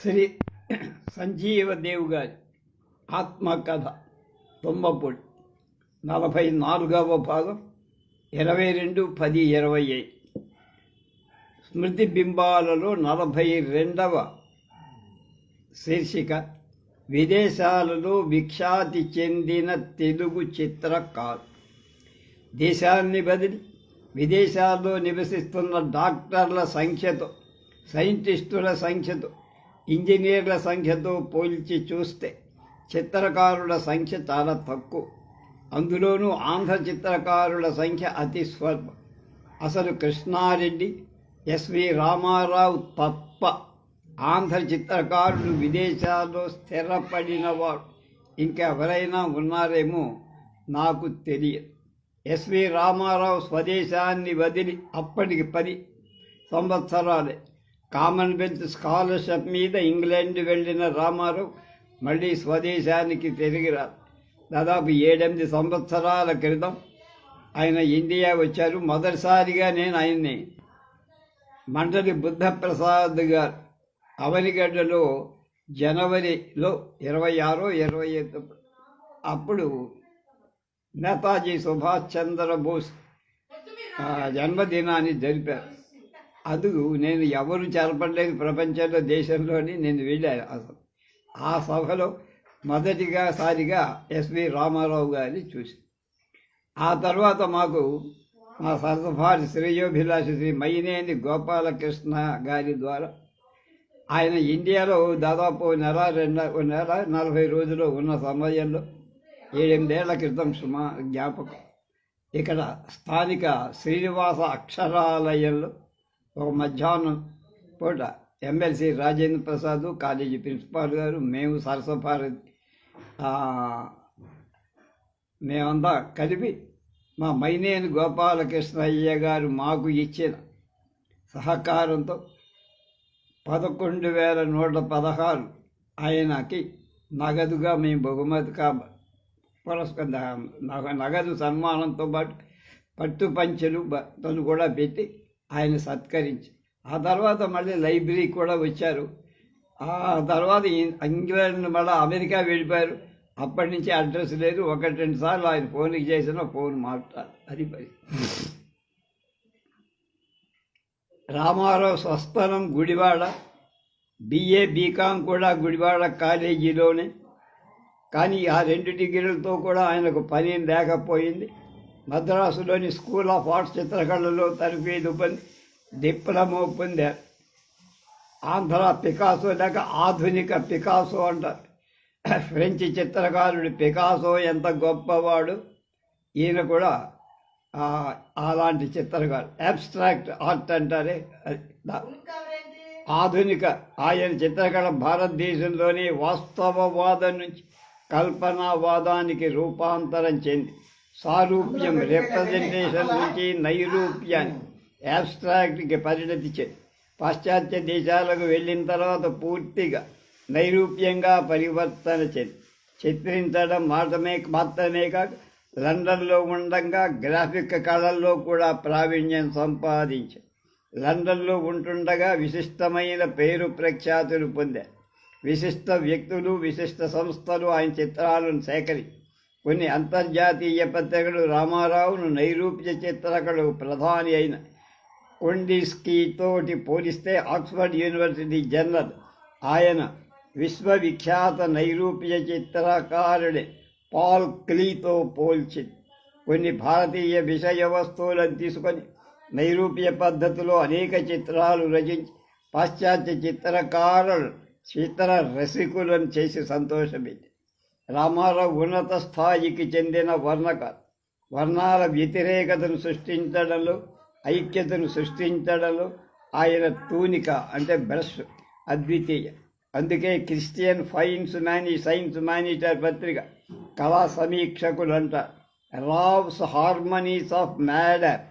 శ్రీ సంజీవదేవ్ గారి ఆత్మకథ తుమ్మపొడి నలభై నాలుగవ భాగం ఇరవై రెండు పది ఇరవై ఐదు. స్మృతి బింబాలలో నలభై రెండవ శీర్షిక విదేశాలలో విఖ్యాతి చెందిన తెలుగు చిత్రకారు. దేశాన్ని బదిలి విదేశాల్లో నివసిస్తున్న డాక్టర్ల సంఖ్యతో సైంటిస్టుల సంఖ్యతో ఇంజనీర్ల సంఖ్యతో పోల్చి చూస్తే చిత్రకారుల సంఖ్య చాలా తక్కువ. అందులోనూ ఆంధ్ర చిత్రకారుల సంఖ్య అతి స్వల్పం. అసలు కృష్ణారెడ్డి ఎస్వి రామారావు తప్ప ఆంధ్ర చిత్రకారులు విదేశాల్లో స్థిరపడినవాడు ఇంకెవరైనా ఉన్నారేమో నాకు తెలియదు. ఎస్వి రామారావు స్వదేశాన్ని వదిలి అప్పటికి పది సంవత్సరాలే. కామన్వెల్త్ స్కాలర్షిప్ మీద ఇంగ్లాండ్ వెళ్ళిన రామారావు మళ్ళీ స్వదేశానికి తిరిగి రాదు దాదాపు ఏడెనిమిది సంవత్సరాల క్రితం ఆయన ఇండియా వచ్చారు. మొదటిసారిగా నేను ఆయన్ని మండలి బుద్ధప్రసాద్ గారు అవనిగడ్డలో జనవరిలో ఇరవై ఆరో ఇరవై ఐదు అప్పుడు నేతాజీ సుభాష్ చంద్రబోస్ జన్మదినాన్ని జరిపారు. అందుకు నేను ఎవరు చేరపడలేదు ప్రపంచంలో దేశంలోని నేను వెళ్ళాను అసలు. ఆ సభలో మొదటిగా సారిగా ఎస్వి రామారావు గారిని చూసి. ఆ తర్వాత మాకు మా సరసభారి శ్రేయోభిలాషి శ్రీ మైనేని గోపాలకృష్ణ గారి ద్వారా ఆయన ఇండియాలో దాదాపు నెల రెండు నెల నలభై రోజులు ఉన్న సమయంలో ఏడెనిమిదేళ్ళ క్రితం సుమా జ్ఞాపకం. ఇక్కడ స్థానిక శ్రీనివాస అక్షరాలయంలో ఒక మధ్యాహ్నం పూట MLC Rajendra Prasad college principal గారు మేము సరసభారతి మేమంతా కలిపి మా మైనేని గోపాలకృష్ణయ్య గారు మాకు ఇచ్చిన సహకారంతో పదకొండు వేల నూట పదహారు ఆయనకి నగదుగా మేము బహుమతి కా నగదు సన్మానంతో పాటు పట్టు పంచెలు తను కూడా పెట్టి ఆయన సత్కరించి. ఆ తర్వాత మళ్ళీ లైబ్రరీ కూడా వచ్చారు. ఆ తర్వాత ఇంగ్లాండ్ మళ్ళీ అమెరికా వెళ్ళిపోయారు. అప్పటి నుంచి అడ్రస్ లేదు. ఒకటి రెండు సార్లు ఆయన ఫోన్కి చేసిన ఫోన్ మాట్లాడాలి అది పని రామారావు స్వస్థలం గుడివాడ. బిఏ బీకాం కూడా గుడివాడ కాలేజీలోనే. కానీ ఆ రెండు డిగ్రీలతో కూడా ఆయనకు పని లేకపోయింది. మద్రాసులోని స్కూల్ ఆఫ్ ఆర్ట్స్ చిత్రకళలో తరఫీదు పొంది డిప్లొమా పొందారు ఆంధ్ర పికాసో లేక ఆధునిక పికాసో అంటారు ఫ్రెంచ్ చిత్రకారుడు పికాసో ఎంత గొప్పవాడు? ఈయన కూడా అలాంటి చిత్రకారు. అబ్స్ట్రాక్ట్ ఆర్ట్ అంటారే. ఆధునిక ఆయన చిత్రకళ భారతదేశంలోని వాస్తవవాదం నుంచి కల్పనావాదానికి రూపాంతరం చెంది. సారూప్యం రిప్రజెంటేషన్ నుంచి నైరూప్యాన్ని యాబ్స్ట్రాక్ట్కి పరిణతి చెంది పాశ్చాత్య దేశాలకు వెళ్ళిన తర్వాత పూర్తిగా నైరూప్యంగా పరివర్తన చెంది చిత్రించడం మాత్రమే మాత్రమే కాక లండన్లో ఉండగా గ్రాఫిక్ కళల్లో కూడా ప్రావీణ్యం సంపాదించారు లండన్లో ఉంటుండగా విశిష్టమైన పేరు ప్రఖ్యాతులు పొందారు విశిష్ట వ్యక్తులు విశిష్ట సంస్థలు ఆయన చిత్రాలను సేకరించి కొన్ని అంతర్జాతీయ పత్రికలు రామారావును నైరూప్య చిత్రకళకు ప్రధాని అయిన కొండిస్కీ తోటి పోలిస్తే ఆక్స్ఫర్డ్ యూనివర్సిటీ జర్నల్ ఆయన విశ్వవిఖ్యాత నైరూప్య చిత్రకారుడి పాల్ క్లీతో పోల్చింది కొన్ని భారతీయ విషయ వస్తువులను తీసుకొని నైరూప్య పద్ధతిలో అనేక చిత్రాలు రచించి పాశ్చాత్య చిత్రకారులు చిత్ర రసికులను చేసి సంతోషమింది రామారావు ఉన్నత స్థాయికి చెందిన వర్ణక వర్ణాల వ్యతిరేకతను సృష్టించడంలో ఐక్యతను సృష్టించడంలో ఆయన తూనిక అంటే బ్రష్ అద్వితీయ. అందుకే క్రిస్టియన్ ఫైన్స్ మేనీ సైన్స్ మేనేజర్ పత్రిక కళా సమీక్షకులు అంటారు raves harmonies of madder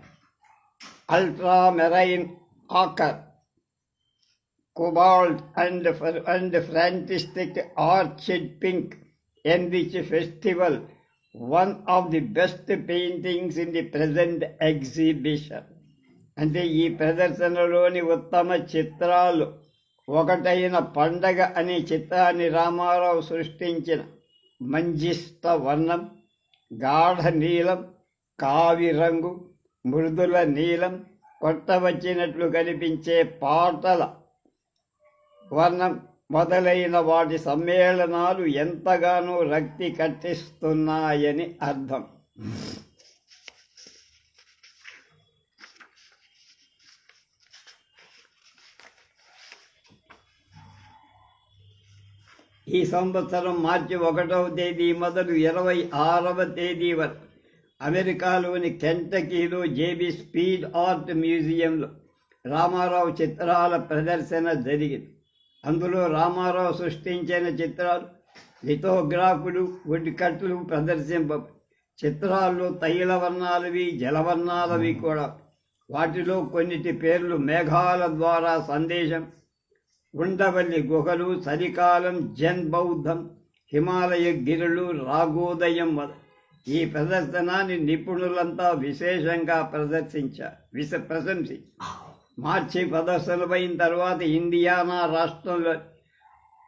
ultramarine ochre cobalt and, and fantastic orchid pink. Enrich festival, one of the best paintings in the present exhibition. అంటే ఈ ప్రదర్శనలోని ఉత్తమ చిత్రాలు ఒకటైన పండగ అనే చిత్రాన్ని రామారావు సృష్టించిన మంజిష్ట వర్ణం గాఢ నీలం కావి రంగు మృదుల నీలం కొట్టవచ్చినట్లు కనిపించే పాటల వర్ణం మొదలైన వాటి సమ్మేళనాలు ఎంతగానో రక్తి కట్టిస్తున్నాయని అర్థం. ఈ సంవత్సరం మార్చి ఒకటవ తేదీ మొదలు ఇరవై ఆరవ తేదీ వరకు అమెరికాలోని కెంటకీలో జేబీ స్పీడ్ ఆర్ట్ మ్యూజియంలో రామారావు చిత్రాల ప్రదర్శన జరిగింది. అందులో రామారావు సృష్టించిన చిత్రాలు లిథోగ్రాఫులు వుడ్కట్లు ప్రదర్శింప చిత్రాల్లో తైల వర్ణాలవి జలవర్ణాలవి కూడా. వాటిలో కొన్నిటి పేర్లు మేఘాల ద్వారా సందేశం ఉండవల్లి గుహలు చలికాలం జన్ బౌద్ధం హిమాలయ గిరులు రాగోదయం ఈ ప్రదర్శనాన్ని నిపుణులంతా విశేషంగా ప్రదర్శించారు విశ ప్రశంసి మార్చి ప్రదర్శనమైన తర్వాత ఇండియానా రాష్ట్రంలో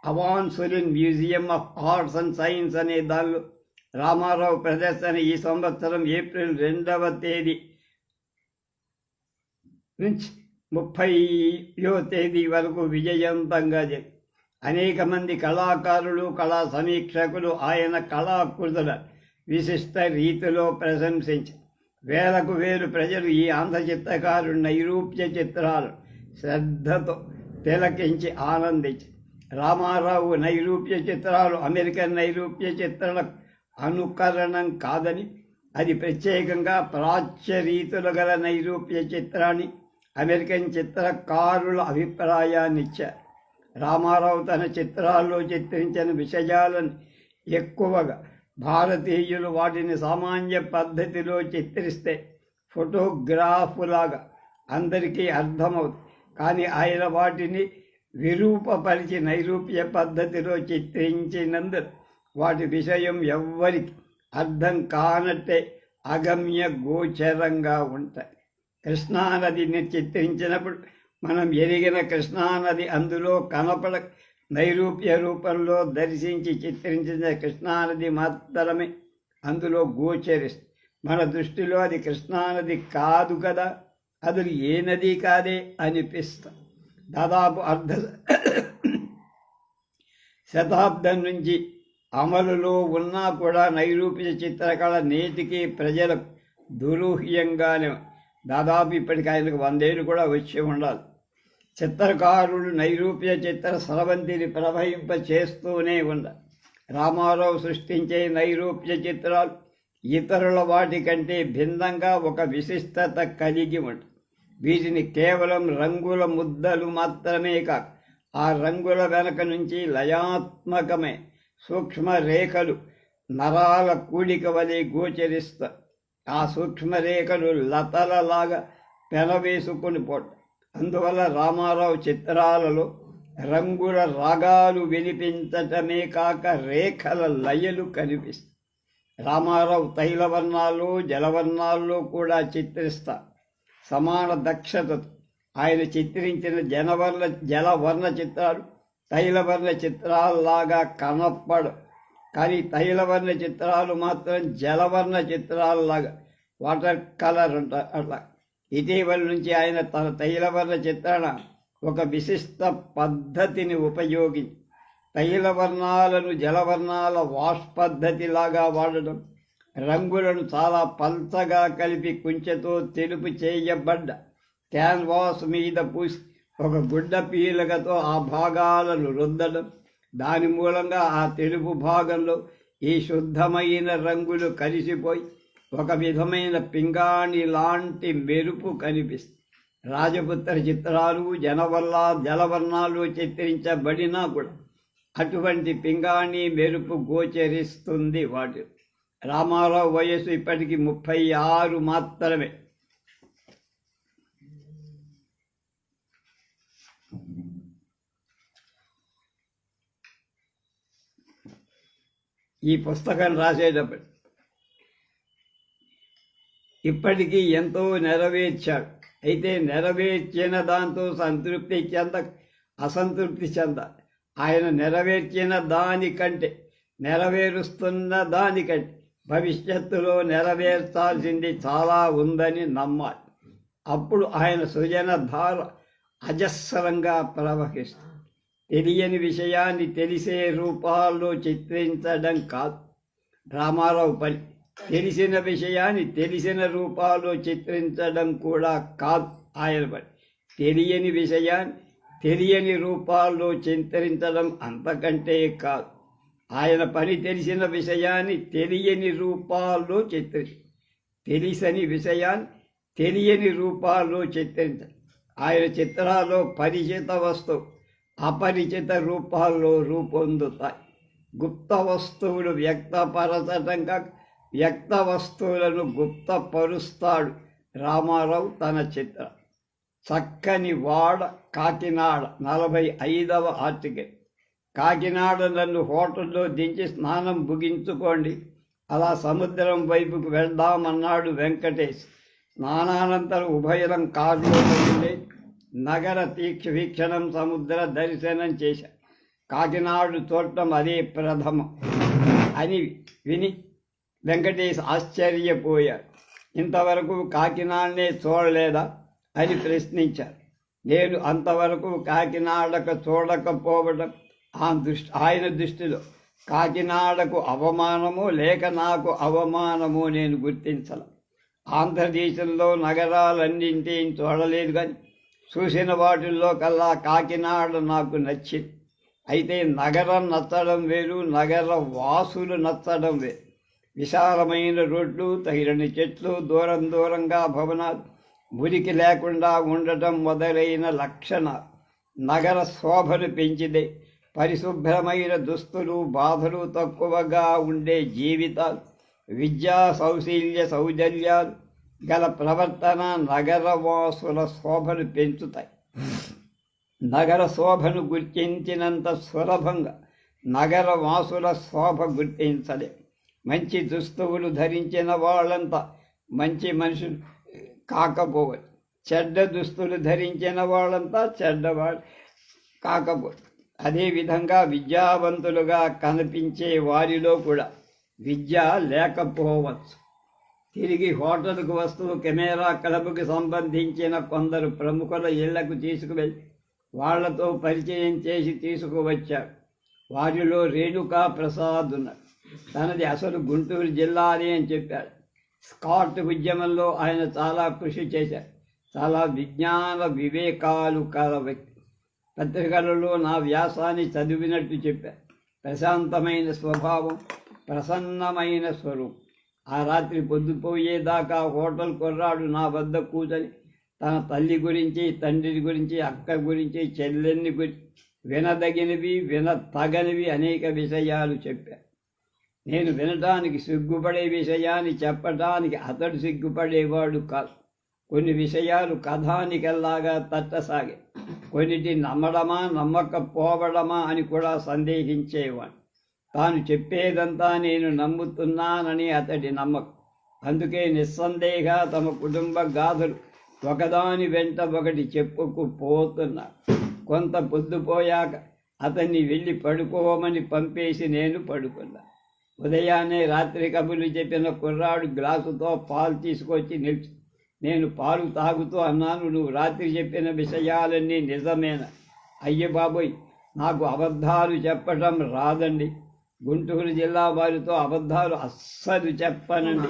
అవాన్సులిన్ museum of arts and science అనే దానిలో రామారావు ప్రదర్శన ఈ సంవత్సరం ఏప్రిల్ రెండవ తేదీ నుంచి ముప్పైయో తేదీ వరకు విజయవంతంగా జరిగింది అనేక మంది కళాకారులు కళా సమీక్షకులు ఆయన కళాకృతుల విశిష్ట రీతిలో ప్రశంసించారు. వేలకు వేలు ప్రజలు ఈ ఆంధ్ర చిత్రకారు నైరూప్య చిత్రాలు శ్రద్ధతో తిలకించి ఆనందించి. రామారావు నైరూప్య చిత్రాలు అమెరికన్ నైరూప్య చిత్రాలకు అనుకరణం కాదని అది ప్రత్యేకంగా ప్రాచ్య రీతులు గల నైరూప్య చిత్రాన్ని అమెరికన్ చిత్రకారుల అభిప్రాయాన్నిచ్చారు రామారావు తన చిత్రాల్లో చిత్రించిన విషయాలను ఎక్కువగా భారతీయులు వాటిని సామాన్య పద్ధతిలో చిత్రిస్తే ఫోటోగ్రాఫులాగా అందరికీ అర్థమవుతుంది. కానీ ఆయన వాటిని విరూపపరిచి నైరూప్య పద్ధతిలో చిత్రించినందుకు వాటి విషయం ఎవ్వరికి అర్థం కానట్టే అగమ్య గోచరంగా ఉంటాయి. కృష్ణానదిని చిత్రించినప్పుడు మనం ఎరిగిన కృష్ణానది అందులో కనపడ నైరూప్య రూపంలో దర్శించి చిత్రించిన కృష్ణానది మాత్రమే అందులో గోచరిస్తుంది మన దృష్టిలో అది కృష్ణానది కాదు కదా అది ఏ నది కాదే అనిపిస్తాం దాదాపు అర్ధ శతాబ్దం నుంచి అమలులో ఉన్నా కూడా నైరూప్య చిత్రకళ నేటికి ప్రజలకు దురూహ్యంగానే దాదాపు ఇప్పటికి ఆయనకు వందేళ్ళు కూడా వచ్చి ఉండాలి. చిత్రకారుడు నైరూప్య చిత్ర స్రవంతిని ప్రవహింప చేస్తూనే ఉండ రామారావు సృష్టించే నైరూప్య చిత్రాలు ఇతరుల వాటి కంటే భిన్నంగా ఒక విశిష్టత కలిగి ఉంటుంది వీటిని కేవలం రంగుల ముద్దలు మాత్రమే కాక ఆ రంగుల వెనక నుంచి లయాత్మకమే సూక్ష్మ రేఖలు నరాల కూడిక వలె గోచరిస్తా ఆ సూక్ష్మరేఖలు లతలలాగా పెనవేసుకుని పోట అందువల్ల రామారావు చిత్రాలలో రంగుల రాగాలు వినిపించటమే కాక రేఖల లయలు కనిపిస్తాయి. రామారావు తైలవర్ణాలు జలవర్ణాల్లో కూడా చిత్రిస్తా సమాన దక్షతతో ఆయన చిత్రించిన జనవర్ణ జలవర్ణ చిత్రాలు తైలవర్ణ చిత్రాల్లాగా కనపడు కానీ తైలవర్ణ చిత్రాలు మాత్రం జలవర్ణ చిత్రాల్లాగా వాటర్ కలర్ ఉంటాయి అట్లా ఇటీవల నుంచి ఆయన తన తైలవర్ణ చిత్రణ ఒక విశిష్ట పద్ధతిని ఉపయోగించి తైలవర్ణాలను జలవర్ణాల వాష్ పద్ధతిలాగా వాడడం రంగులను చాలా పల్చగా కలిపి కుంచెతో తెలుపు చేయబడ్డ క్యాన్వాస్ మీద పూసి ఒక గుడ్డ పీలకతో ఆ భాగాలను రుద్దడం. దాని మూలంగా ఆ తెలుపు భాగంలో ఈ శుద్ధమైన రంగులు కలిసిపోయి ఒక విధమైన పింగాణి లాంటి మెరుపు కనిపిస్తుంది. రాజపుత్ర చిత్రాలు జనవల్ల జలవర్ణాలు చిత్రించబడినా కూడా అటువంటి పింగాణి మెరుపు గోచరిస్తుంది వాటి రామారావు వయస్సు ఇప్పటికి ముప్పై ఆరు మాత్రమే. ఈ పుస్తకం రాసేటప్పుడు ఇప్పటికీ ఎంతో నెరవేర్చాడు. అయితే నెరవేర్చిన దాంతో సంతృప్తి చెంద అసంతృప్తి చెంద. ఆయన నెరవేర్చిన దానికంటే నెరవేరుస్తున్న దానికంటే భవిష్యత్తులో నెరవేర్చాల్సింది చాలా ఉందని నమ్మాలి. అప్పుడు ఆయన సృజన ధార అజస్సరంగా ప్రవహిస్తుంది. తెలియని విషయాన్ని తెలిసే రూపాల్లో చిత్రించడం కాదు. రామారావు పని తెలిసిన విషయాన్ని తెలిసిన రూపాల్లో చిత్రించడం కూడా కాదు ఆయన పని తెలియని విషయాన్ని తెలియని రూపాల్లో చిత్రించడం అంతకంటే కాదు. ఆయన పని తెలిసిన విషయాన్ని తెలియని రూపాల్లో చిత్రి తెలిసని విషయాన్ని తెలియని రూపాల్లో చిత్రించ ఆయన చిత్రాల్లో పరిచిత వస్తువు అపరిచిత రూపాల్లో రూపొందుతాయి. గుప్త వస్తువులు వ్యక్తపరచటంగా వ్యక్త వస్తువులను గుప్తపరుస్తాడు. రామారావు తన చిత్రం చక్కని వాడ కాకినాడ నలభై ఐదవ ఆర్టికల్ కాకినాడ నన్ను హోటల్లో దించి స్నానం ముగించుకోండి. అలా సముద్రం వైపుకు వెళ్దామన్నాడు వెంకటేష్. స్నానానంతరం ఉభయలం కారులో వెళ్ళి నగర తీక్ష వీక్షణం సముద్ర దర్శనం చేశా. కాకినాడు చూడటం అదే ప్రథమం అని విని వెంకటేష్ ఆశ్చర్యపోయారు ఇంతవరకు కాకినాడనే చూడలేదా అని ప్రశ్నించారు నేను అంతవరకు కాకినాడకు చూడకపోవడం ఆ దృష్టి ఆయన దృష్టిలో కాకినాడకు అవమానము లేక నాకు అవమానము నేను గుర్తించల. ఆంధ్రదేశంలో నగరాలన్నింటి చూడలేదు కానీ చూసిన వాటిల్లో కల్లా కాకినాడ నాకు నచ్చింది. అయితే నగరం నచ్చడం వేరు నగర వాసులు నచ్చడం వేరు. విశాలమైన రోడ్లు తగినన్ని చెట్లు దూరం దూరంగా భవనాలు మురికి లేకుండా ఉండటం మొదలైన లక్షణ నగర శోభను పెంచిదే పరిశుభ్రమైన దుస్తులు బాధలు తక్కువగా ఉండే జీవితాలు విద్యా సౌశీల్య సౌజల్యాలు గల ప్రవర్తన నగరవాసుల శోభను పెంచుతాయి. నగర శోభను గుర్తించినంత సులభంగా నగర వాసుల శోభ గుర్తించలే. మంచి దుస్తువులు ధరించిన వాళ్ళంతా మంచి మనుషులు కాకపోవచ్చు. చెడ్డ దుస్తులు ధరించిన వాళ్ళంతా చెడ్డవాళ్ళు కాకపోవచ్చు అదేవిధంగా విద్యావంతులుగా కనిపించే వారిలో కూడా విద్య లేకపోవచ్చు. తిరిగి హోటల్కు వస్తూ కెమెరా క్లబ్కు సంబంధించిన కొందరు ప్రముఖుల ఇళ్ళకు తీసుకువెళ్ళి వాళ్ళతో పరిచయం చేసి తీసుకువచ్చారు. వారిలో రేణుకా ప్రసాద్ ఉన్నారు. తనది అసలు గుంటూరు జిల్లాది అని చెప్పారు స్కాట్ ఉద్యమంలో ఆయన చాలా కృషి చేశారు చాలా విజ్ఞాన వివేకాలు కల వ్యక్తి. పత్రికలలో నా వ్యాసాన్ని చదివినట్టు చెప్పారు ప్రశాంతమైన స్వభావం ప్రసన్నమైన స్వరూపం. ఆ రాత్రి పొద్దుపోయేదాకా హోటల్ కుర్రాడు నా వద్ద కూర్చొని తన తల్లి గురించి తండ్రి గురించి అక్క గురించి చెల్లెన్ని గురించి వినదగినవి వినతగనివి అనేక విషయాలు చెప్పారు నేను వినటానికి సిగ్గుపడే విషయాన్ని చెప్పటానికి అతడు సిగ్గుపడేవాడు కాదు కొన్ని విషయాలు కథానికల్లాగా తట్టసాగే. కొన్నిటి నమ్మడమా నమ్మకపోవడమా అని కూడా సందేహించేవాడు. తాను చెప్పేదంతా నేను నమ్ముతున్నానని అతడి నమ్మకం. అందుకే నిస్సందేహ తమ కుటుంబ గాథలు ఒకదాని వెంట ఒకటి చెప్పుకుపోతున్నారు కొంత పొద్దుపోయాక అతన్ని వెళ్ళి పడుకోమని పంపేసి నేను పడుకున్నా. ఉదయాన్నే రాత్రి కబుర్లు చెప్పిన కుర్రాడు గ్లాసుతో పాలు తీసుకొచ్చి నిలిచి నేను పాలు తాగుతూ అన్నాను నువ్వు రాత్రి చెప్పిన విషయాలన్నీ నిజమేనా? అయ్య బాబోయ్ నాకు అబద్ధాలు చెప్పటం రాదండి. గుంటూరు జిల్లా వారితో అబద్ధాలు అస్సలు చెప్పనండి.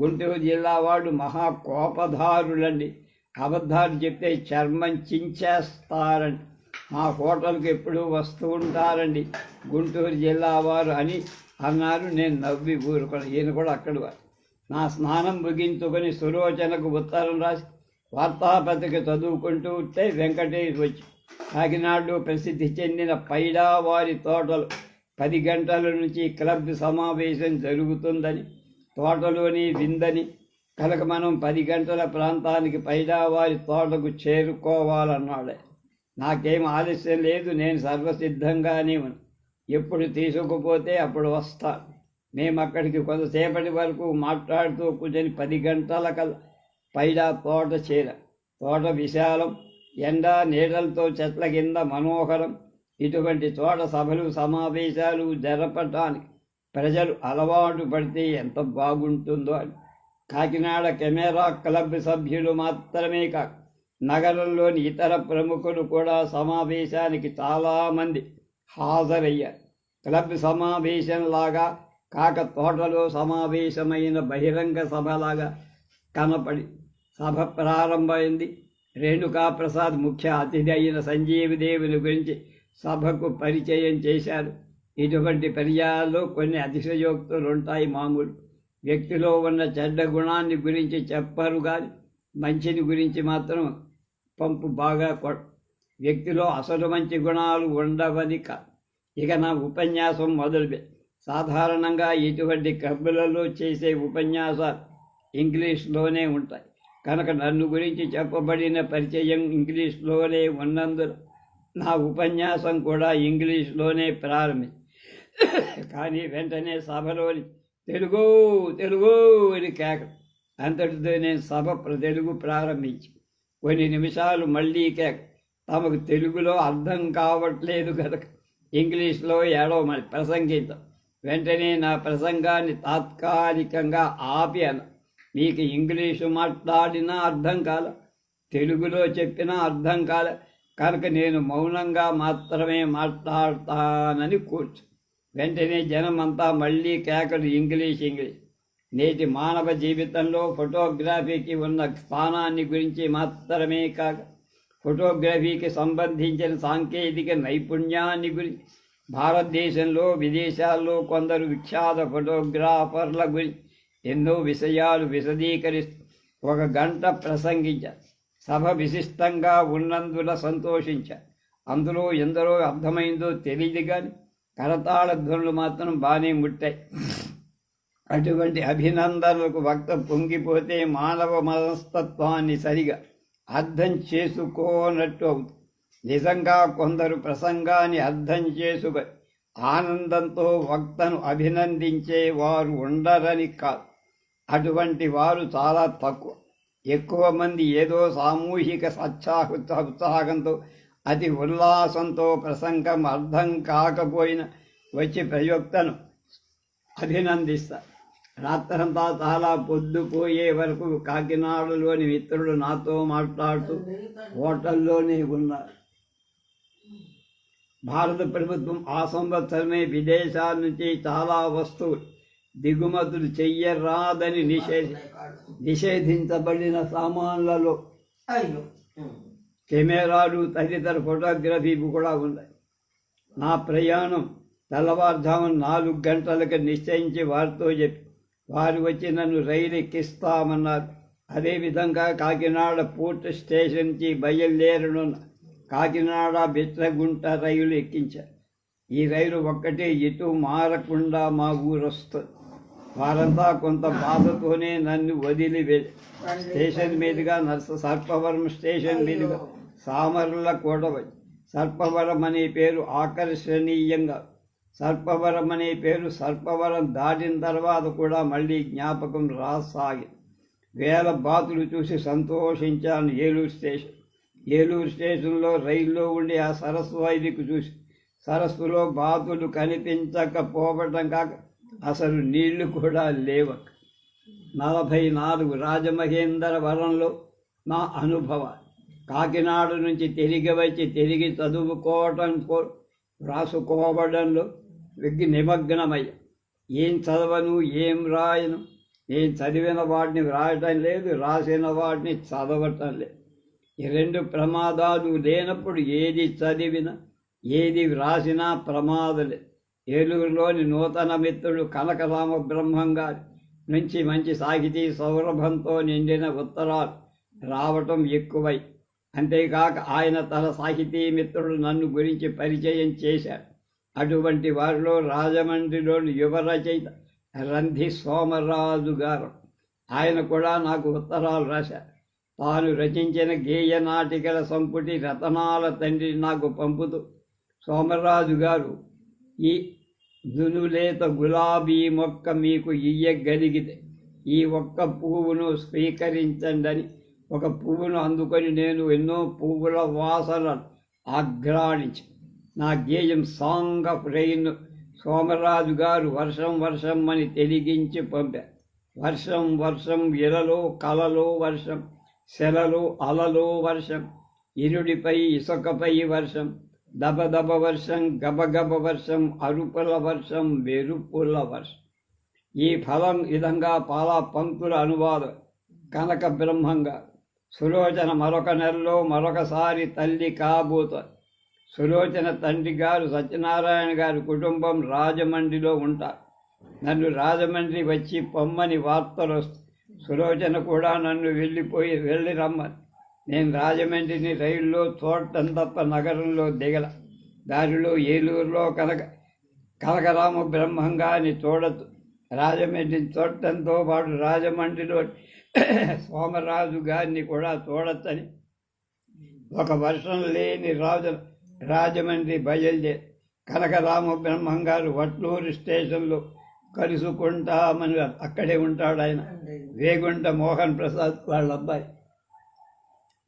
గుంటూరు జిల్లా వాడు మహా కోపధారులండి. అబద్ధాలు చెప్తే చర్మం చించేస్తారండి. మా హోటల్కి ఎప్పుడూ వస్తూ ఉంటారండి. గుంటూరు జిల్లా వారు అని అన్నారు నేను నవ్వి ఊరుకున్నాను ఈయన కూడా అక్కడ నా స్నానం ముగించుకొని సులోచనకు ఉత్తరం రాసి వార్తాపత్రిక చదువుకుంటూ ఉంటే వెంకటేష్ వచ్చి కాకినాడలో ప్రసిద్ధి చెందిన పైడావారి తోటలు. పది గంటల నుంచి క్లబ్ సమావేశం జరుగుతుందని తోటలోని విందని కనుక మనం పది గంటల ప్రాంతానికి పైడావారి తోటకు చేరుకోవాలన్నాడే. నాకేం ఆలస్యం లేదు నేను సర్వసిద్ధంగానే ఉన్నా. ఎప్పుడు తీసుకుపోతే అప్పుడు వస్తా. మేము అక్కడికి కొంతసేపటి వరకు మాట్లాడుతూ కూర్చొని పది గంటల కల్లా పైడా తోట చేర తోట విశాలం ఎండ నీడలతో చెట్ల కింద మనోహరం. ఇటువంటి చోట సభలు సమావేశాలు జరపడానికి ప్రజలు అలవాటు పడితే ఎంత బాగుంటుందో అని. కాకినాడ కెమెరా క్లబ్ సభ్యులు మాత్రమే కాక నగరంలోని ఇతర ప్రముఖులు కూడా సమావేశానికి చాలామంది హాజరయ్యారు క్లబ్ సమావేశంలాగా కాక తోటలో సమావేశమైన బహిరంగ సభలాగా కనపడి సభ ప్రారంభమైంది. రేణుకా ప్రసాద్ ముఖ్య అతిథి అయిన సంజీవ్ దేవుని గురించి సభకు పరిచయం చేశారు. ఇటువంటి పర్యాయాల్లో కొన్ని అతిశయోక్తులు ఉంటాయి మామూలు. వ్యక్తిలో ఉన్న చెడ్డ గుణాన్ని గురించి చెప్పరు కానీ మంచిని గురించి మాత్రం పంపు బాగా వ్యక్తిలో అసలు మంచి గుణాలు ఉండవని కాదు ఇక నా ఉపన్యాసం మొదలుపె సాధారణంగా ఇటువంటి కబ్బులలో చేసే ఉపన్యాసాలు ఇంగ్లీష్లోనే ఉంటాయి. కనుక నన్ను గురించి చెప్పబడిన పరిచయం ఇంగ్లీష్లోనే ఉన్నందున నా ఉపన్యాసం కూడా ఇంగ్లీష్లోనే ప్రారంభి కానీ వెంటనే సభలోని తెలుగు తెలుగు అని కేక అంతటితో నేను సభ ప్ర- తెలుగు ప్రారంభించి కొన్ని నిమిషాలు మళ్ళీ కేక తమకు తెలుగులో అర్థం కావట్లేదు కనుక ఇంగ్లీష్లో ఏడవమని ప్రసంగించం. వెంటనే నా ప్రసంగాన్ని తాత్కాలికంగా ఆపి మీకు ఇంగ్లీషు మాట్లాడినా అర్థం కాల తెలుగులో చెప్పినా అర్థం కాల కనుక నేను మౌనంగా మాత్రమే మాట్లాడతానని కూర్చు. వెంటనే జనం అంతా మళ్ళీ కేకలు ఇంగ్లీష్ ఇంగ్లీష్. నేటి మానవ జీవితంలో ఫోటోగ్రఫీకి ఉన్న స్థానాన్ని గురించి మాత్రమే కాక ఫోటోగ్రఫీకి సంబంధించిన సాంకేతిక నైపుణ్యాన్ని గురించి భారతదేశంలో విదేశాల్లో కొందరు విఖ్యాత ఫోటోగ్రాఫర్ల గురించి ఎన్నో విషయాలు విశదీకరిస్తూ ఒక గంట ప్రసంగించారు సభ విశిష్టంగా ఉన్నందున సంతోషించారు అందులో ఎందరో అర్థమైందో తెలియదు కానీ కరతాళ ధ్వనులు మాత్రం బాగానే ముట్టాయి. అటువంటి అభినందనలకు వక్త పొంగిపోతే మానవ మనస్తత్వాన్ని సరిగా అర్థం చేసుకోనట్టు నిజంగా కొందరు ప్రసంగాన్ని అర్థం చేసుకు ఆనందంతో వక్తను అభినందించే వారు ఉండరని కాదు అటువంటి వారు చాలా తక్కువ. ఎక్కువ మంది ఏదో సామూహిక సత్సాహ ఉత్సాహంతో అతి ఉల్లాసంతో ప్రసంగం అర్థం కాకపోయినా వచ్చి ప్రయోక్తను అభినందిస్తారు. రాత్రంతా చాలా పొద్దుపోయే వరకు కాకినాడలోని మిత్రులు నాతో మాట్లాడుతూ హోటల్లోనే ఉన్నారు. భారత ప్రభుత్వం ఆ సంవత్సరమే విదేశాల నుంచి చాలా వస్తువులు దిగుమతులు చెయ్యరాదని నిషేధి నిషేధించబడిన సామాన్లలో కెమెరాలు తదితర ఫోటోగ్రఫీ కూడా ఉన్నాయి. నా ప్రయాణం తెల్లవారుజామున నాలుగు గంటలకు నిశ్చయించి వారితో చెప్పి వారు వచ్చి నన్ను రైలు ఎక్కిస్తామన్నారు అదేవిధంగా కాకినాడ పోర్ట్ స్టేషన్కి బయలుదేరనున్న కాకినాడ బిట్రగుంట రైలు ఎక్కించారు ఈ రైలు ఒక్కటే ఎటు మారకుండా మా ఊరు వస్తుంది వారంతా కొంత బాధతోనే నన్ను వదిలి స్టేషన్ మీదుగా నర్స సర్పవరం స్టేషన్ మీదుగా సామర్ల కూడవచ్చు సర్పవరం అనే పేరు ఆకర్షణీయంగా సర్పవరం అనే పేరు సర్పవరం దాటిన తర్వాత కూడా మళ్ళీ జ్ఞాపకం రాసాగి వేల బాతులు చూసి సంతోషించాను ఏలూరు స్టేషన్. ఏలూరు స్టేషన్లో రైల్లో ఉండి ఆ సరస్సు వైదికు చూసి సరస్సులో బాతులు కనిపించకపోవటం కాక అసలు నీళ్ళు కూడా లేవక నలభై నాలుగు రాజమహేంద్రవరంలో నా అనుభవం కాకినాడ నుంచి తిరిగి వచ్చి తిరిగి చదువుకోవటం కో- రాసుకోవడంలో వెగ్గి నిమగ్నమై ఏం చదవను ఏం రాయను? నేను చదివిన వాటిని వ్రాయటం లేదు రాసిన వాటిని చదవటం లేదు ఈ రెండు ప్రమాదాలు లేనప్పుడు ఏది చదివిన ఏది వ్రాసినా ప్రమాదలే. ఏలూరులోని నూతన మిత్రుడు కనకరామ బ్రహ్మం గారి నుంచి మంచి సాహితీ సౌరభంతో నిండిన ఉత్తరాలు రావటం ఎక్కువై అంతేకాక ఆయన తన సాహితీ మిత్రుడు నన్ను గురించి పరిచయం చేశాడు. అటువంటి వారిలో రాజమండ్రిలోని యువ రచయిత రంధి సోమరాజు గారు. ఆయన కూడా నాకు ఉత్తరాలు రాశారు. తాను రచించిన గేయ నాటికల సంపుటి రతనాల తండ్రి నాకు పంపుతూ సోమరాజు గారు ఈ దునులేత గులాబీ మొక్క మీకు ఇయ్యగలిగితే ఈ ఒక్క పువ్వును స్వీకరించండి అని ఒక పువ్వును అందుకొని నేను ఎన్నో పువ్వుల వాసన ఆఘ్రాణించి నా గేయం సాంగ్ ఆఫ్ రెయిన్ సోమరాజు గారు వర్షం వర్షం అని తెలిగించి పంపా. వర్షం వర్షం ఇలలో కలలో వర్షం శలలో అలలో వర్షం ఇరుడిపై ఇసుకపై వర్షం దబదబ వర్షం గబగబ వర్షం అరుపుల వర్షం వెరుపుల వర్షం. ఈ ఫలం విధంగా పాలా పంక్తుల అనువాదం. కనక బ్రహ్మంగా సులోచన మరొక నెలలో మరొకసారి తల్లి కాబోతుంది. సులోచన తండ్రి గారు సత్యనారాయణ గారి కుటుంబం రాజమండ్రిలో ఉంటారు నన్ను రాజమండ్రి వచ్చి పొమ్మని వార్తలు వస్తాయి సులోచన కూడా నన్ను వెళ్ళిపోయి వెళ్ళి రమ్మని. నేను రాజమండ్రిని రైల్లో చూడటం తప్ప నగరంలో దిగల. దారిలో ఏలూరులో కనక కనకరామ బ్రహ్మంగాని చూడదు రాజమండ్రిని చూడటంతో పాటు రాజమండ్రిలో సోమరాజు గారిని కూడా చూడొచ్చని ఒక వర్షం లేని రాజు రాజమండ్రి బయలుదేరి కనకరామ బ్రహ్మంగారు వట్లూరు స్టేషన్లో కలుసుకుంటామని అక్కడే ఉంటాడు ఆయన. వేగుంట మోహన్ ప్రసాద్ వాళ్ళ అబ్బాయి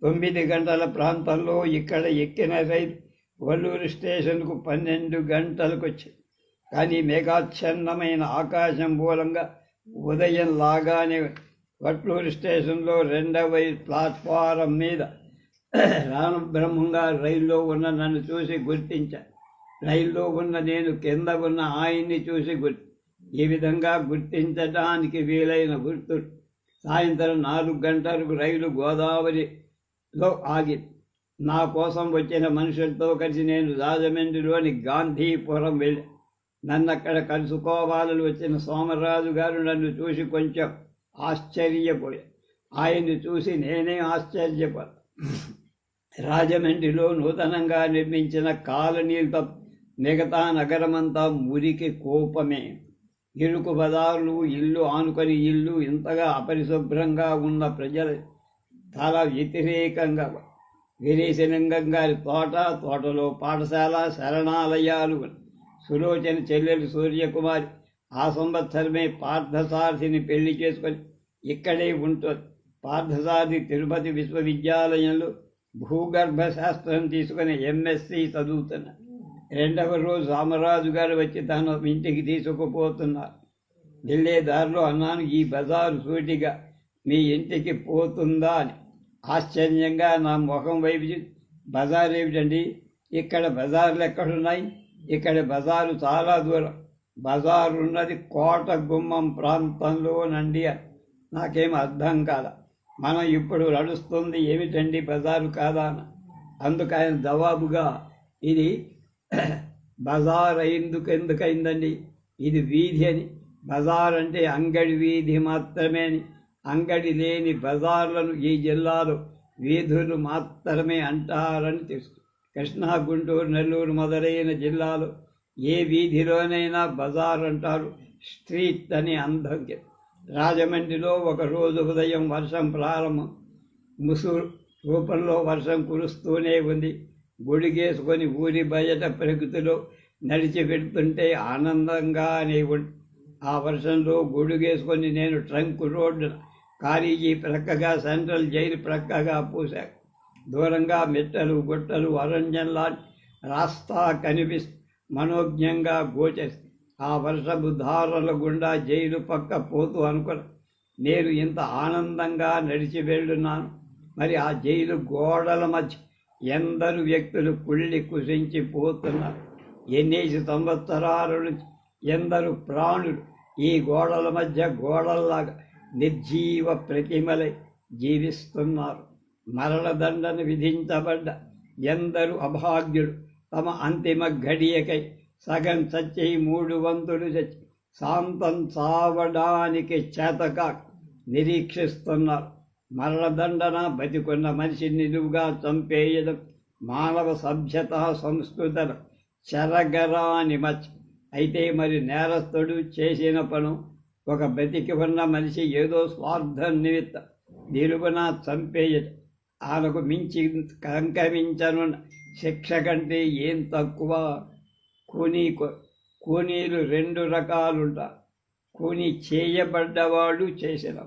తొమ్మిది గంటల ప్రాంతంలో ఇక్కడ ఎక్కిన రైలు వల్లూరు స్టేషన్కు పన్నెండు గంటలకు వచ్చి కానీ మేఘాచ్ఛన్నమైన ఆకాశం మూలంగా ఉదయం లాగానే వట్లూరు స్టేషన్లో రెండవ ప్లాట్ఫారం మీద రాను బ్రహ్మంగా రైల్లో ఉన్న నన్ను చూసి గుర్తించాను రైల్లో ఉన్న నేను కింద ఉన్న ఆయన్ని చూసి గుర్తి. ఈ విధంగా గుర్తించడానికి వీలైన గుర్తు. సాయంత్రం నాలుగు గంటలకు రైలు గోదావరిలో ఆగి నా కోసం వచ్చిన మనుషులతో కలిసి నేను రాజమండ్రిలోని గాంధీపురం వెళ్ళి. నన్ను అక్కడ కలుసుకోవాలని వచ్చిన సోమరాజు గారు నన్ను చూసి కొంచెం ఆశ్చర్యపోయా. ఆయన్ని చూసి నేనే ఆశ్చర్యపోయాను రాజమండ్రిలో నూతనంగా నిర్మించిన కాలనీలతో మిగతా నగరమంతా మురికి కోపమే. ఇరుకు బజార్లు ఇల్లు ఆనుకొని ఇల్లు ఇంతగా అపరిశుభ్రంగా ఉన్న ప్రజలు చాలా వ్యతిరేకంగా వీరేశలింగం గారి తోట తోటలో పాఠశాల శరణాలయాలు సులోచన చెల్లెలు సూర్యకుమారి ఆ సంవత్సరమే పార్థసారథిని పెళ్ళి చేసుకొని ఇక్కడే ఉంటుంది. పార్థసారథి తిరుపతి విశ్వవిద్యాలయంలో భూగర్భ శాస్త్రం తీసుకుని ఎంఎస్సి చదువుతున్నారు రెండవ రోజు రామరాజు గారు వచ్చి తను ఇంటికి తీసుకుపోతున్నారు. వెళ్ళే దారిలో అన్నాను ఈ బజారు సూటిగా మీ ఇంటికి పోతుందా అని. ఆశ్చర్యంగా నా ముఖం వైపు బజార్ ఏమిటండి? ఇక్కడ బజార్లు ఎక్కడున్నాయి? ఇక్కడ బజారు చాలా దూరం. బజారు ఉన్నది కోట గుమ్మం ప్రాంతంలోనండి నాకేం అర్థం కాల. మనం ఇప్పుడు నడుస్తుంది ఏమిటండి బజారు కాదా అందుకు ఆయన జవాబుగా ఇది బజార్ ఎందుకు ఎందుకైందండి? ఇది వీధి అని. బజార్ అంటే అంగడి వీధి మాత్రమే అని. అంగడి లేని బజార్లను ఈ జిల్లాలో వీధులు మాత్రమే అంటారని తెలుసు. కృష్ణా గుంటూరు నెల్లూరు మొదలైన జిల్లాలో ఏ వీధిలోనైనా బజార్ అంటారు. స్ట్రీట్ అని అందం రాజమండ్రిలో ఒక రోజు ఉదయం వర్షం ప్రారంభం. ముసు రూపంలో వర్షం కురుస్తూనే ఉంది. గుడిగేసుకొని ఊరి బయట ప్రకృతిలో నడిచి పెడుతుంటే ఆనందంగానే ఉంది ఆ వర్షంలో గొడుగేసుకొని నేను ట్రంక్ రోడ్డు కాలేజీ ప్రక్కగా సెంట్రల్ జైలు ప్రక్కగా పూశాను దూరంగా మెట్టలు గుట్టలు అరణ్యంలా రాస్తా కనిపిస్తూ మనోజ్ఞంగా గోచరి ఆ వర్షపు ధారల గుండా జైలు పక్క పోతూ అనుకున్న నేను ఇంత ఆనందంగా నడిచి వెళ్ళున్నాను. మరి ఆ జైలు గోడల మధ్య ఎందరు వ్యక్తులు కుళ్ళి కుసించి పోతున్నారు. ఎన్నేసి సంవత్సరాల నుంచి ఎందరు ప్రాణులు ఈ గోడల మధ్య గోడల్లాగా నిర్జీవ ప్రతిమలై జీవిస్తున్నారు. మరణదండను విధించబడ్డ ఎందరు అభాగ్యుడు తమ అంతిమ ఘడియకై సగం చచ్చి మూడు వంతులు చచ్చి శాంతం చావడానికి చేతగా నిరీక్షిస్తున్నారు. మరణదండన బతికున్న మనిషి నిలువుగా చంపేయడం మానవ సభ్యత సంస్కృతల చెరగరాని మచ్ అయితే మరి నేరస్తుడు చేసిన పను ఒక బతికి ఉన్న మనిషి ఏదో స్వార్థం నిమిత్తం నిలువున చంపేయడం ఆమెకు మించి కంకమించను శిక్ష కంటే ఏం తక్కువ? కూనీ కూనీలు రెండు రకాలుంట. కూనీ చేయబడ్డవాడు చేసిన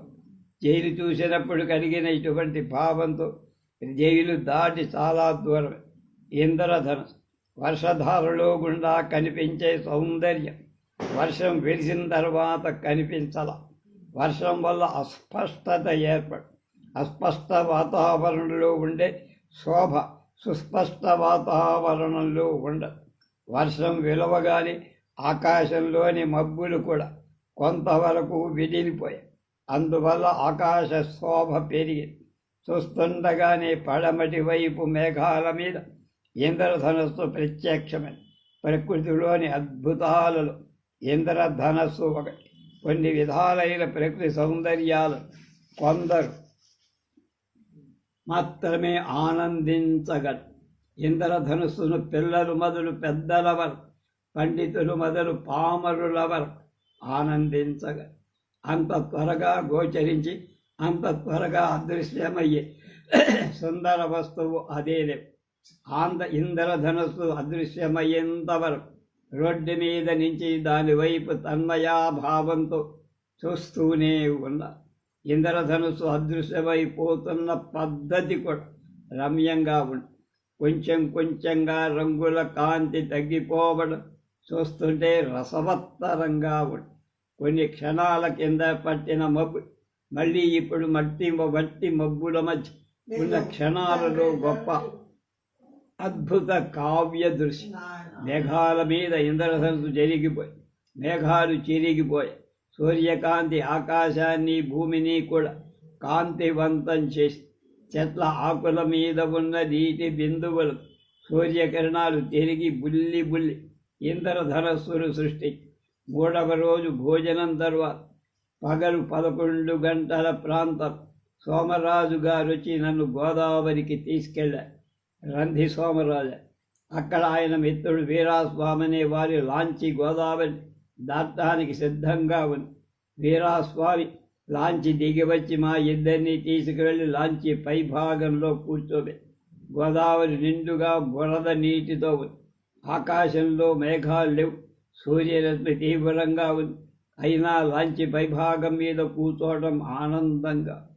జైలు చూసినప్పుడు కలిగిన ఇటువంటి భావంతో జైలు దాటి చాలా దూరం ఇంద్రధనుసు వర్షధారలో గుండా కనిపించే సౌందర్యం వర్షం వెలిసిన తర్వాత కనిపించాల. వర్షం వల్ల అస్పష్టత ఏర్పడు. అస్పష్ట వాతావరణంలో ఉండే శోభ సుస్పష్ట వాతావరణంలో ఉండదు వర్షం విలవగానే ఆకాశంలోని మబ్బులు కూడా కొంతవరకు విడిలిపోయాయి అందువల్ల ఆకాశ శోభ పెరిగింది. చూస్తుండగానే పడమటి వైపు మేఘాల మీద ఇంద్రధనస్సు ప్రత్యక్షమైన ప్రకృతిలోని అద్భుతాలలో ఇంద్రధనస్సు ఒకటి. కొన్ని విధాలైన ప్రకృతి సౌందర్యాలు కొందరు మాత్రమే ఆనందించగలరు. ఇంద్రధనుస్సును పిల్లలు మొదలు పెద్దలవర్ పండితులు మొదలు పామరులవర్ ఆనందించగ అంత త్వరగా గోచరించి అంత త్వరగా అదృశ్యమయ్యే సుందర వస్తువు అదేలే ఆంధ్ర ఇంద్రధనుస్సు అదృశ్యమయ్యేంతవరకు రోడ్డు మీద నుంచి దానివైపు తన్మయాభావంతో చూస్తూనే ఉన్న ఇంద్రధనుస్సు అదృశ్యమైపోతున్న పద్ధతి కూడా రమ్యంగా ఉంది. కొంచెం కొంచెంగా రంగుల కాంతి తగ్గిపోవడం చూస్తుంటే రసవత్తరంగా ఉంది. కొన్ని క్షణాల కింద పట్టిన మబ్బు మళ్ళీ ఇప్పుడు మట్టి మట్టి మబ్బుల మధ్య ఉన్న క్షణాలలో గొప్ప అద్భుత కావ్య దృశ్యం. మేఘాల మీద ఇంద్రధనుసు జరిగిపోయి మేఘాలు చిరిగిపోయాయి. సూర్యకాంతి ఆకాశాన్ని భూమిని కూడా కాంతివంతం చేసి చెట్ల ఆకుల మీద ఉన్న నీటి బిందువులు సూర్యకిరణాలు తిరిగి బుల్లి బుల్లి ఇంద్రధనస్సును సృష్టి. మూడవ రోజు భోజనం తర్వాత పగలు పదకొండు గంటల ప్రాంతం సోమరాజు గారు వచ్చి నన్ను గోదావరికి తీసుకెళ్ళారు. రంధి సోమరాజు అక్కడ ఆయన మిత్రుడు వీరాస్వామి వారి లాంచి గోదావరి దాటానికి సిద్ధంగా ఉంది వీరాస్వామి లాంచి దిగి వచ్చి మా ఇద్దరిని తీసుకువెళ్ళి లాంచి పై భాగంలో కూర్చోబె. గోదావరి నిండుగా బురద నీటితో ఉంది. ఆకాశంలో మేఘాలు లేవు. సూర్యరశ్మి తీవ్రంగా ఉంది. అయినా లాంచి పైభాగం మీద కూర్చోవడం ఆనందంగా.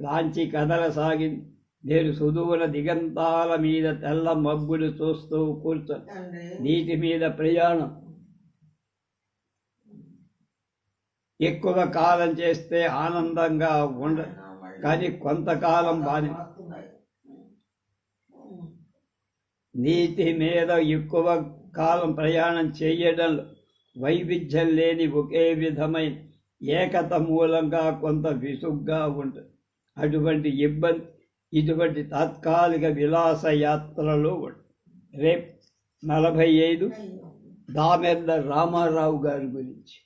లాంచి కదలసాగింది నేను సుదూర దిగంతాల మీద తెల్ల మబ్బులు చూస్తూ కూర్చొని నీటి మీద ప్రయాణం. ఎక్కువ కాలం చేస్తే ఆనందంగా ఉండదు కానీ కొంతకాలం బాని నీతి మీద ఎక్కువ కాలం ప్రయాణం చేయడంలో వైవిధ్యం లేని ఒకే విధమైన ఏకత మూలంగా కొంత విసుగ్గా ఉంటుంది అటువంటి ఇబ్బంది ఇటువంటి తాత్కాలిక విలాస యాత్రలో రేపు నలభై ఐదు దామెర్ల రామారావు గారి గురించి.